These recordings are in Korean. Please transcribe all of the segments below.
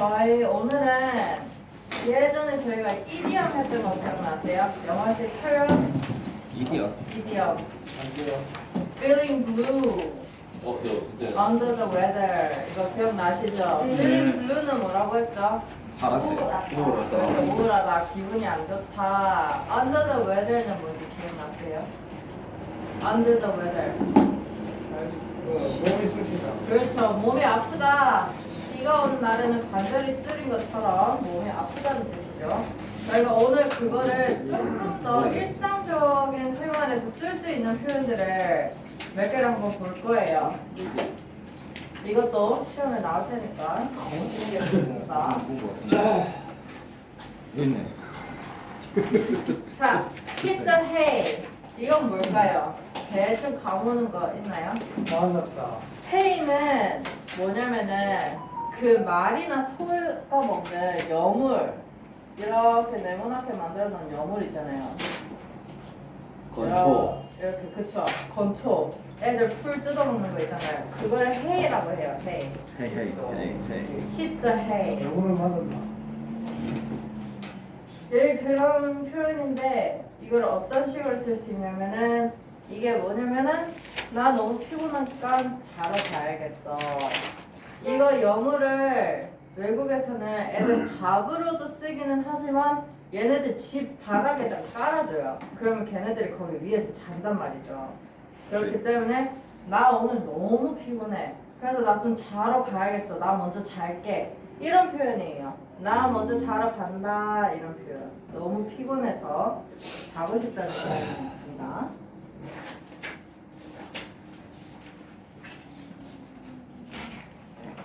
저희 오늘은 예전에 저희가 이디엄 했던 거 기억나세요? 영어식 표현 이디어. 이디엄 안 돼요. feeling blue 어, 네, 네. under the weather 이거 기억나시죠? feeling blue는 뭐라고 했죠? 파란색. 그래서 우울하다. 우울하다 기분이 안 좋다 under the weather는 뭔지 기억나세요? under the weather 그 몸이 쑤시다. 그렇죠. 몸이 아프다. 비가 오는 날에는 관절이 쓰린 것처럼 몸이 아프다는 뜻이죠. 저희가 오늘 그거를 조금 더 일상적인 생활에서 쓸 수 있는 표현들을 몇 개를 한번 볼 거예요. 이것도 시험에 나올 테니까 같은데. 있네. 자, hit the hay. 이건 뭘까요? 대충 가보는 거 있나요? 맞았다. 페이는 뭐냐면은 그 말이나 소가 먹는 여물 이렇게 네모나게 만들어 놓은 여물 있잖아요. 건초. 이렇게 그쵸. 건초. 애들 풀 뜯어먹는 거 있잖아요. 그걸 해이라고 해요. 해. 헤이 헤이 헤이 헤이. hit the hay. 영혼을 맞았다. 예, 그런 표현인데 이걸 어떤 식으로 쓸 수 있냐면은 이게 뭐냐면은 나 너무 피곤하니까 자러 가야겠어. 이거 영어를 외국에서는 애들 밥으로도 쓰기는 하지만 얘네들 집 바닥에다 깔아줘요. 그러면 걔네들이 거기 위에서 잔단 말이죠. 그렇기 때문에 나 오늘 너무 피곤해. 그래서 나 좀 자러 가야겠어. 나 먼저 잘게. 이런 표현이에요. 나 먼저 자러 간다. 이런 표현. 너무 피곤해서 자고 싶다는 표현입니다. 너무 피곤.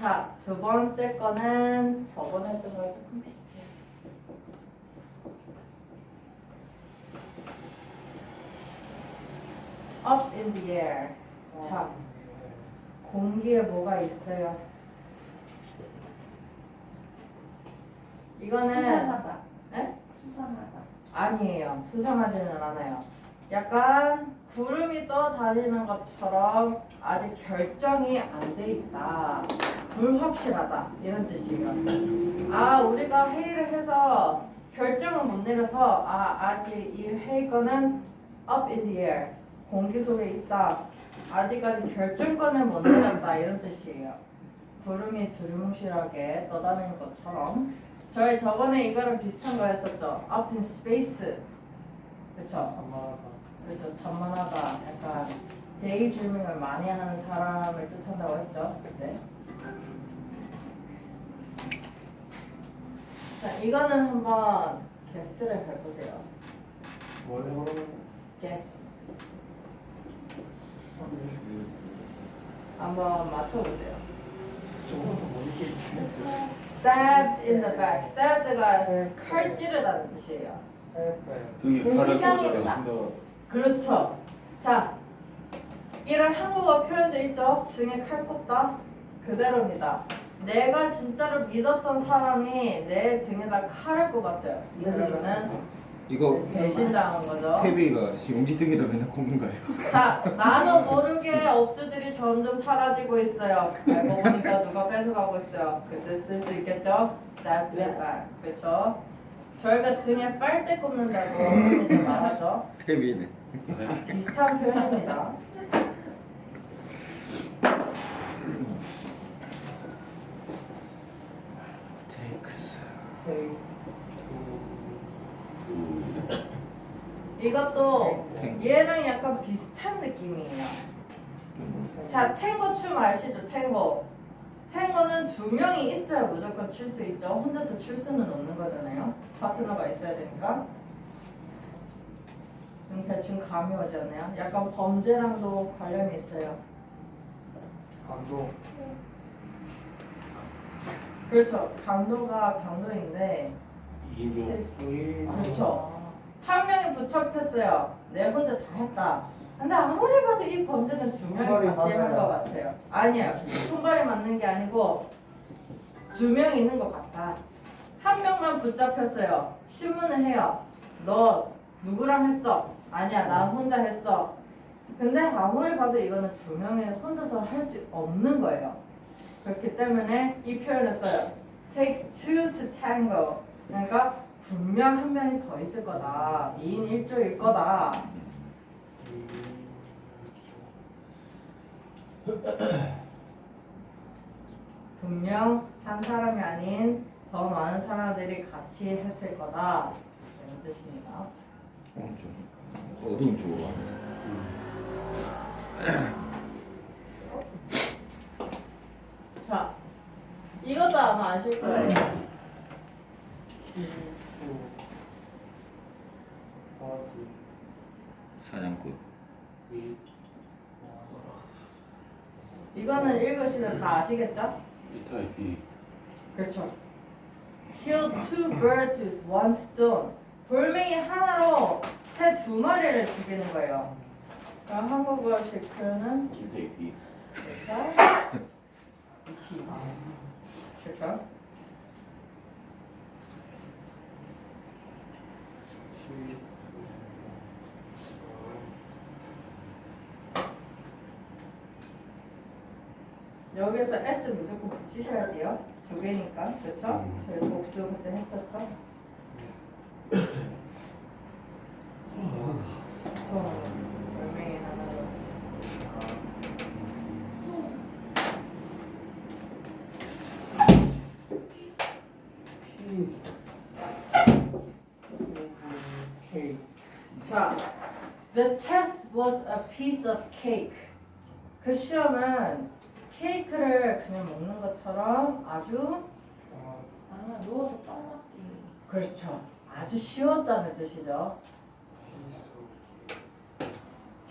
자, 두 번째 거는 저번에 했던 거랑 조금 비슷해요. Up in the air. 자, 공기에 뭐가 있어요? 이거는 수상하다. 네? 수상하다. 아니에요. 수상하지는 않아요. 약간 떠다니는 것처럼 아직 결정이 안 돼 있다. 불확실하다. 이런 뜻이에요. 아, 우리가 회의를 해서 결정을 못 내려서 아, 아직 이 회의 거는 up in the air. 공기 속에 있다. 아직까지 결정권을 못 내렸다. 이런 뜻이에요. 구름이 두루뭉실하게 떠다니는 것처럼 저희 저번에 이거랑 비슷한 거 했었죠. up in space. 그쵸? 그렇죠. 산만하다. 약간 데이드리밍을 많이 하는 사람을 뜻한다고 했죠. 네. 자, 이거는 한번 guess를 해보세요. 뭘 해보는 guess. 한번 맞춰보세요. 조금 못 있겠어. stabbed in the back. stabbed가 칼 찌르다는 뜻이에요. 등이 그 팔을 신랑이다. 그렇죠. 자, 이런 한국어 표현도 있죠. 등에 칼 꼽다. 그대로입니다. 내가 진짜로 믿었던 사람이 내 등에다 칼을 꼽았어요. 그러면은 이거 배신당한 거죠. 태비가 용기 등에다 맨날 꼽는 거예요. 자, 나도 모르게 업주들이 점점 사라지고 있어요. 알고 보니까 누가 뺏어가고 있어요. 그때 쓸 수 있겠죠? The back. 그렇죠? 저희가 등에 빨대 꼽는다고 흔히 말하죠. 태비네. 비슷한 표현입니다. 테이크스. 테이크 이것도 탱. 얘랑 약간 비슷한 느낌이에요. 자, 탱고 춤 아시죠? 탱고. 탱고는 두 명이 있어야 무조건 출수 있죠. 혼자서 출 수는 없는 거잖아요. 파트너가 있어야 되니까. 음, 대충 감이 오지 않나요? 약간 범죄랑도 관련이 있어요. 감동. 그렇죠. 강도가 강도인데, 이인조. 의리. 그렇죠. 한 명이 붙잡혔어요. 내 혼자 다 했다. 근데 아무리 봐도 이 범죄는 두 명이 손발이 같이 한 맞아요. 것 같아요. 아니에요. 손발이 맞는 게 아니고 두 명 있는 것 같다. 한 명만 붙잡혔어요. 신문을 해요. 너 누구랑 했어? 아니야, 난 혼자 했어. 근데 아무리 봐도 이거는 두 명이 혼자서 할 수 없는 거예요. 그렇기 때문에 이 표현을 써요. takes two to tango. 그러니까 분명 한 명이 더 있을 거다. 2인 1조일 거다. 분명 한 사람이 아닌 더 많은 사람들이 같이 했을 거다. 이런 뜻입니다. 어, 좀 어두운 쪽으로 와. 자, 이것도 아마 아실 거예요. 사냥꾼. 이거는 읽으시면 다 아시겠죠? 이타이 B. 그렇죠. Kill two birds with one stone. 돌멩이 하나로 새 두 마리를 죽이는 거예요. 그럼 한국어식 표현은 이타이 B. 자, 이 그렇죠? 여기서 S 무조건 붙이셔야 돼요. 두 개니까, 그렇죠? 저희 복수 그때 했었죠? 스톤, 돌멩이 하나로. 피스 케이크 자, the test was a piece of cake. 그 시험은 케이크를 그냥 먹는 것처럼 아주 어, 아 누워서 떡 먹기 그렇죠. 아주 쉬웠다는 뜻이죠.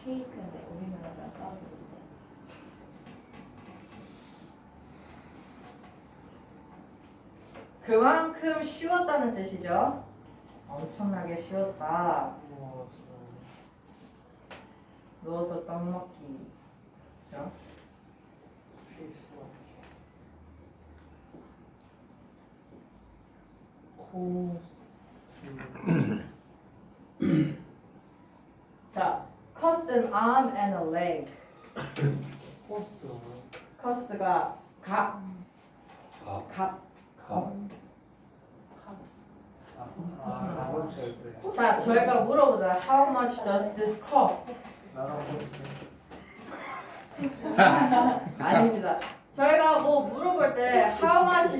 케이크인데 우리나라가 그만큼 쉬웠다는 뜻이죠. 엄청나게 쉬웠다. 누워서 누워서 떡 먹기. 그렇죠? 피스 코스 자, cost an arm and a leg. 코스트 cost가 값, 가. 값. 가. 아 나만 때 자, 저희가 물어보자. How much does this cost? 나랑 코스트 아닙니다. 저희가 뭐 물어볼 때 how much,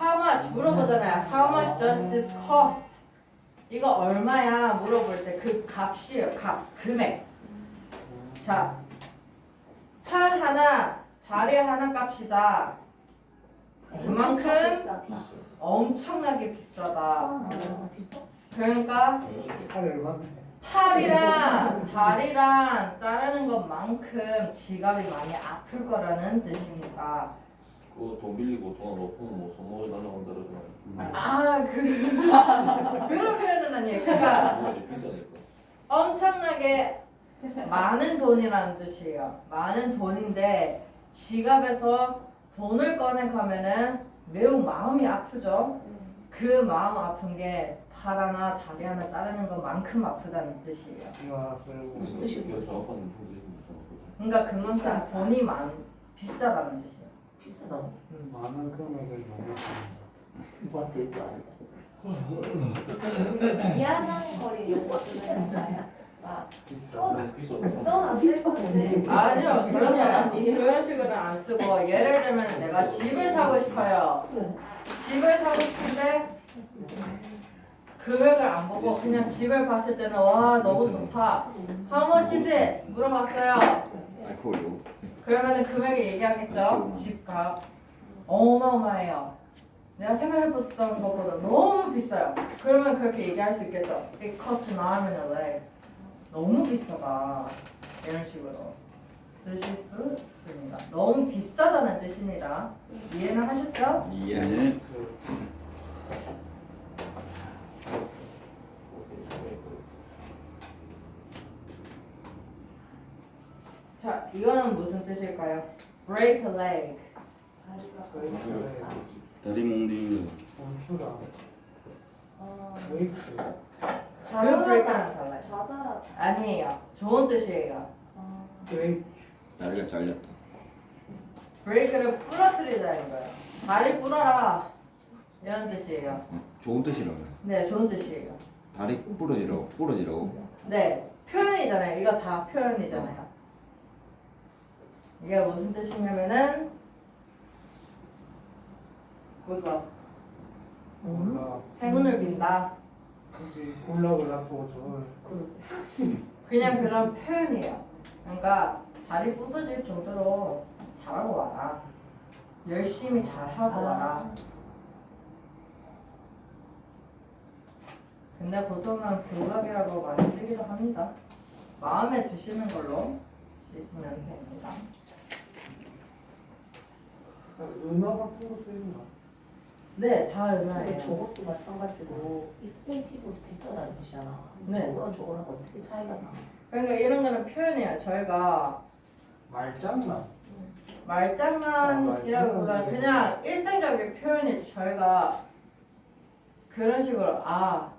how much 물어보잖아요. How much does this cost? 이거 얼마야 물어볼 때 그 값이에요. 값, 금액. 자, 팔 하나, 다리 하나 값이다. 그만큼. 엄청나게 비싸다. 아 비싸? 그러니까 팔 얼마인데 팔이랑 다리랑 자르는 것만큼 지갑이 많이 아플 거라는 뜻입니다. 그거 돈 빌리고 돈안 없으면 뭐 달라고 한다 그러잖아. 아, 그 그런 표현은 아니에요. 그러니까 그거 이제 비싸니까. 엄청나게 많은 돈이라는 뜻이에요. 많은 돈인데 지갑에서 돈을 꺼내 가면은 매우 마음이 아프죠. 그 마음 아픈 게 팔 하나 다리 하나 자르는 것만큼 아프다는 뜻이에요. 쓸고 무슨 통제입니다. 그러니까 그만큼 돈이 많 비싸다는 뜻이에요. 비싸다 많은 금액을 요구합니다 누구한테 얘기하는 미안한 거리 여자 쓰는 거야 막 비싸. 어, 비싸. 넌안 비싸는데. 아니요, 그런 거 그런 식으로 안 쓰고 예를 들면 내가 집을 사고 싶어요. 그래 집을 사고 싶은데 금액을 안 보고 그냥 집을 봤을 때는 와 너무 좋다. How much is it? 물어봤어요. 알코올로. 그러면은 금액을 얘기하겠죠. 집값 어마어마해요. 내가 생각해봤던 것보다 너무 비싸요. 그러면 그렇게 얘기할 수 있겠죠. It costs an arm and a leg. 너무 비싸다. 이런 식으로 쓰실 수 있습니다. 너무 비싸다는 뜻입니다. 이해는 하셨죠? 예 자, 이거는 무슨 뜻일까요? Break a leg. 다리 몽둥이 돈추라 아 웨이트 그 break랑 달라요. 자자라 아니에요. 좋은 뜻이에요. 아 브레이크 다리가 잘렸다. 브레이크를 부러뜨리자는 거예요. 다리 부러라 이런 뜻이에요. 어, 좋은 뜻이라고. 네, 좋은 뜻이에요. 다리 부러지라고. 부러지라고. 네, 표현이잖아요. 이거 다 표현이잖아요. 이게 무슨 뜻이냐면은 굿럭 행운을 빈다. 굳이 굴락을 놔두고 저걸 그냥 그런 표현이에요. 그러니까 다리 부서질 정도로 잘하고 와라. 열심히 잘하고 와라. 근데 보통은 교각이라고 많이 쓰기도 합니다. 마음에 드시는 걸로 쓰시면 됩니다. 은하 같은 것도 있나? 네, 다 근데 은하예요. 저것도 마찬가지로 이 스페이스도 비슷하다는 뜻이잖아. 네. 저거랑 저거랑 어떻게 차이가 나? 그러니까 이런 거는 표현이에요. 저희가 말장난 말장난이라기보다 아, 그냥 일상적인 표현이 저희가 그런 식으로 아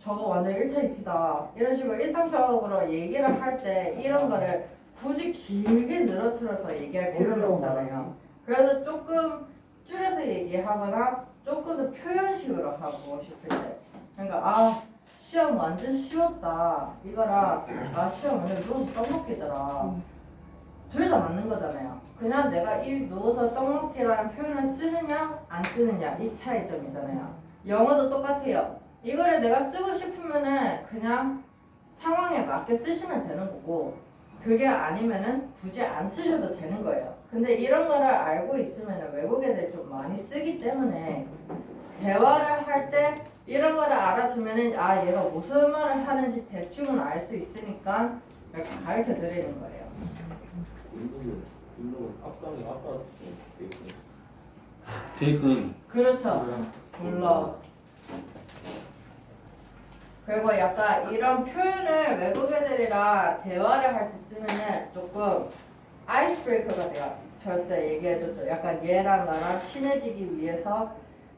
저거 완전 1타입이다 이런 식으로 일상적으로 얘기를 할 때 이런 거를 굳이 길게 늘어뜨려서 얘기할 필요는 없잖아요. 그래서 조금 줄여서 얘기하거나 조금 더 표현식으로 하고 싶을 때 그러니까 아 시험 완전 쉬웠다 이거랑 아 시험 오늘 누워서 떡 먹기더라 둘 다 맞는 거잖아요. 그냥 내가 일 누워서 떡 먹기라는 표현을 쓰느냐 안 쓰느냐 이 차이점이잖아요. 영어도 똑같아요. 이거를 내가 쓰고 싶으면은 그냥 상황에 맞게 쓰시면 되는 거고 그게 아니면은 굳이 안 쓰셔도 되는 거예요. 근데 이런 거를 알고 있으면 외국 애들 좀 많이 쓰기 때문에 대화를 할 때 이런 거를 알아두면은 아 얘가 무슨 말을 하는지 대충은 알 수 있으니까 이렇게 가르쳐 드리는 거예요. 운동은 운동은 앞강이 아까 케이크는 그렇죠. 물론. 그리고 약간 이런 표현을 외국 애들이랑 대화를 할 때 쓰면은 조금 아이스 브레이커가 돼요. 절대 얘기해줬죠. 약간 얘랑 나랑 친해지기 위해서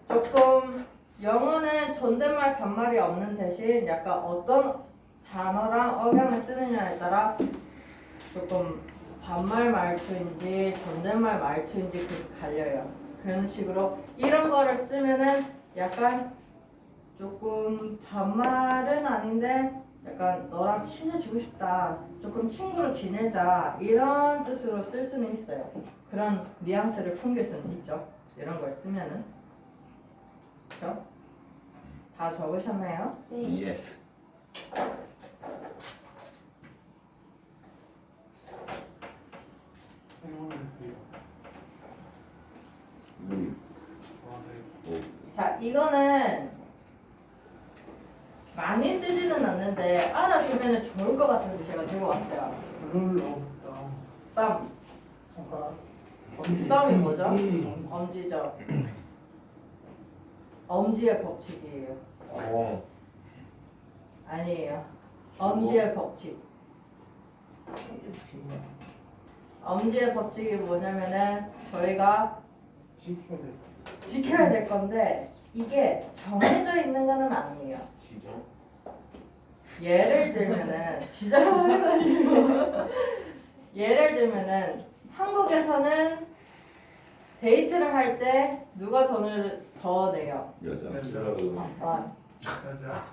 조금 영어는 존댓말 반말이 없는 대신 약간 어떤 단어랑 억양을 쓰느냐에 따라 조금 반말 말투인지 존댓말 말투인지 그 갈려요. 그런 식으로 이런 거를 쓰면은 약간 조금 반말은 아닌데 약간 너랑 친해지고 싶다. 조금 친구로 지내자. 이런 뜻으로 쓸 수는 있어요. 그런 뉘앙스를 풍길 수는 있죠. 이런 걸 쓰면은. 그죠? 다 적으셨나요? 네. 빌어 음. 오. 자, 이거는 많이 않는데 알아두면 좋을 것 같아서 제가 들고 왔어요. 룰 땀. 손가락 썸이 뭐죠? 엄지죠. 엄지의 법칙이에요. 어 아니에요. 엄지의 법칙. 엄지의 법칙이 뭐냐면은 저희가 지켜야 돼 지켜야 될 건데 이게 정해져 있는 거는 아니에요. 지정 예를 들면은 지정은 아니고 예를 들면은 한국에서는 데이트를 할 때 누가 돈을 더 내요? 여자. 여자를 아, 여자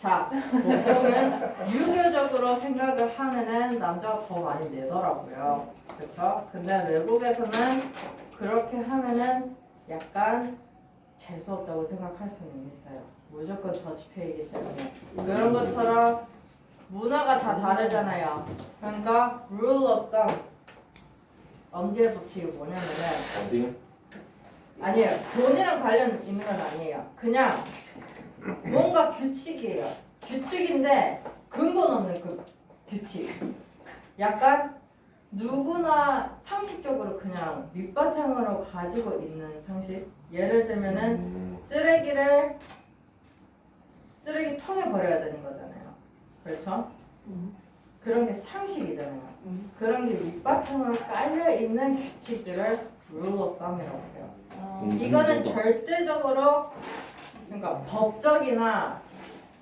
자, 보통은 유교적으로 생각을 하면은 남자가 더 많이 내더라고요. 그렇죠? 근데 외국에서는 그렇게 하면은 약간 재수 없다고 생각할 수는 있어요. 무조건 더치페이기 때문에. 그런 것처럼 문화가 다 다르잖아요. 그러니까 rule of thumb 엄지의 법칙이 뭐냐면은 어디 아니에요. 돈이랑 관련 있는 건 아니에요. 그냥 뭔가 규칙이에요. 규칙인데 근본 없는 그 규칙. 약간 누구나 상식적으로 그냥 밑바탕으로 가지고 있는 상식. 예를 들면은 음, 쓰레기를 쓰레기통에 버려야 되는 거잖아요. 그렇죠? 음. 그런 게 상식이잖아요. 음. 그런 게 밑바탕으로 깔려 있는 규칙들을 rule of thumb이라고 해요. 아, 음. 이거는 절대적으로 그러니까 법적이나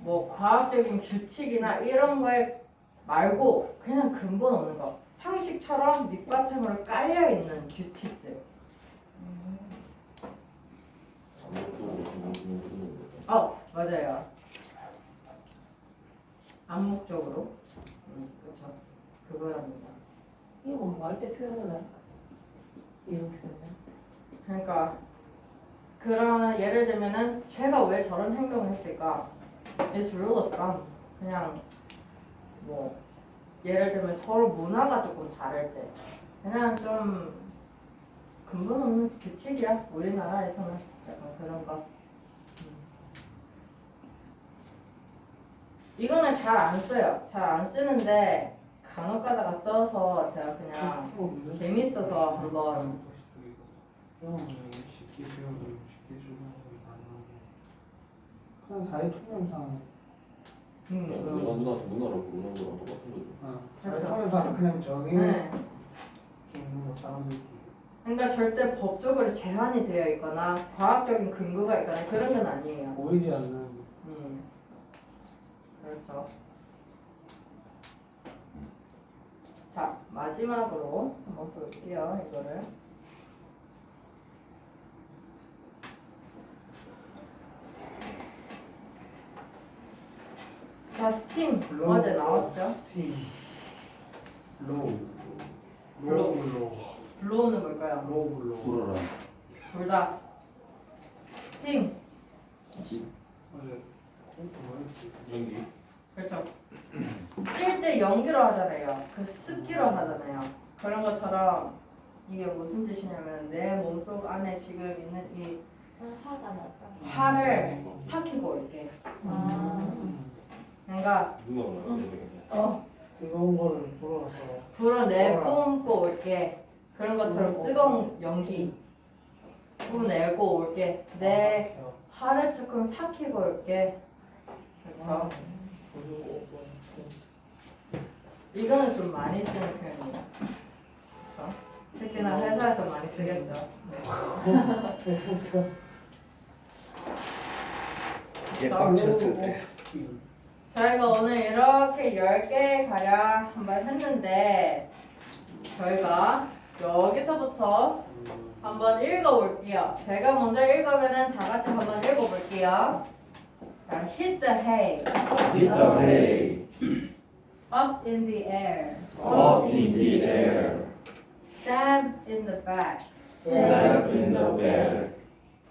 뭐 과학적인 규칙이나 이런 거에 말고 그냥 근본 없는 거 상식처럼 밑바탕으로 깔려 있는 규칙들. 거는 어 맞아요. 암묵적으로. 음 그렇죠. 그거랍니다. 이거 뭐 할 때 표현을 해? 이런 표현을? 그러니까 그런 예를 들면은 제가 왜 저런 행동을 했을까? It's rule of thumb. 그냥 뭐 예를 들면 서로 문화가 조금 다를 때 그냥 좀 근본 없는 규칙이야 우리나라에서는 약간 그런 거. 이거는 잘 안 써요. 잘 안 쓰는데 간혹 가다가 써서 제가 그냥 재밌어서 한번 적용하고 그냥 사회 통념상 음, 음. 누나한테 누나라고 부르는 거랑 똑같은 거죠. 어, 사회 그렇죠. 통념상 그냥 정해 네. 있는 거 사람들끼리 그러니까 절대 법적으로 제한이 되어 있거나 과학적인 근거가 있거나 그런 건 아니에요. 보이지 않는 음. 그렇죠. 자 마지막으로 한번 볼게요 이거를. 자 스팀 어제 나왔죠? 스팀 로우 로우. 로우 로우 블로우는 뭘까요? 로우 로우 불어라. 둘 다. 스팀 지- 어제 뭐였지 연기. 그렇죠. 찔 때 연기로 하잖아요. 그 습기로 하잖아요. 그런 것처럼 이게 무슨 뜻이냐면 내 몸속 안에 지금 있는 이 아, 화가 났다. 화를 삭히고 이렇게. 아. 그러니까 되겠네. 어 뜨거운 거를 불어서 불어내뿜고 올게. 그런 것처럼 뜨거운 연기 불어내고 올게. 내 화를 조금 삭히고 올게. 그렇죠. 이거는 좀 많이 쓰는 표현이에요. 그렇죠? 특히나 회사에서 많이 쓰겠죠. 네. 회사에서 이게 빡쳤을 때. 저희가 오늘 이렇게 10개 가량 한번 했는데 저희가 여기서부터 한번 읽어볼게요. 제가 먼저 읽으면은 다 같이 한번 읽어볼게요. 자, hit the hay Hit the hay up in the air, up in the air. stab in the back, Stab in the back.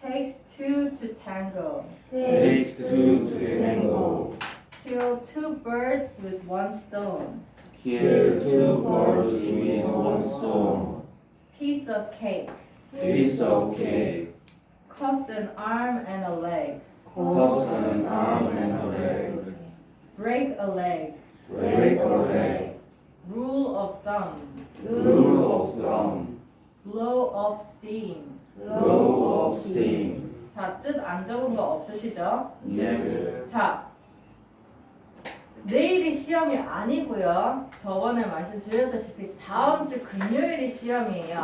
takes two to tango, Takes two to tango. kill two birds with one stone, Kill two birds with one stone. piece of cake, Piece of cake. cost an arm and a leg, Cost an arm and a leg. break a leg, Break a leg. rule of thumb, Rule of thumb. blow of steam. Blow of steam. 자, 뜻 안 적은 거 없으시죠? Yes. 자, 내일이 시험이 아니고요. 저번에 말씀드렸다시피 다음 주 금요일이 시험이에요.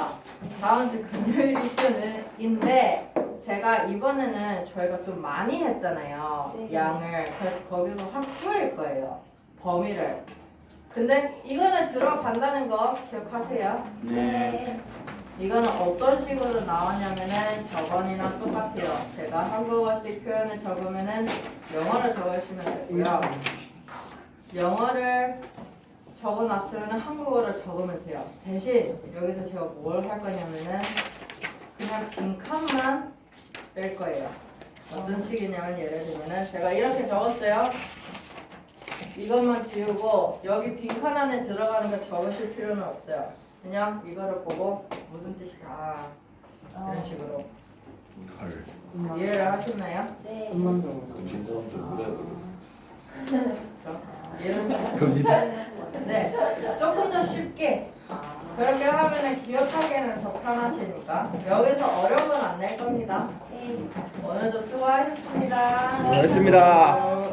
다음 주 금요일이 시험인데 제가 이번에는 저희가 좀 많이 했잖아요. 네. 양을 그래서 거기서 확 줄일 거예요. 범위를. 근데 이거는 들어간다는 거 기억하세요. 네. 이거는 어떤 식으로 나왔냐면은 저번이랑 똑같아요. 제가 한국어식 표현을 적으면은 영어를 적으시면 되고요. 영어를 적어놨으면 한국어를 적으면 돼요. 대신 여기서 제가 뭘 할 거냐면은 그냥 빈 칸만 뺄 거예요. 어떤 식이냐면 예를 들면은 제가 이렇게 적었어요. 이것만 지우고 여기 빈칸 안에 들어가는 거 적으실 필요는 없어요. 그냥 이거를 보고 무슨 뜻이다 이런 식으로 헐. 이해를 하셨나요? 네. 그렇죠? 이해를 겁니다. 네, 조금 더 쉽게 그렇게 하면은 기억하기에는 더 편하시니까 여기서 어려운 건 안 낼 겁니다. 네. 오늘도 수고하셨습니다. 고맙습니다.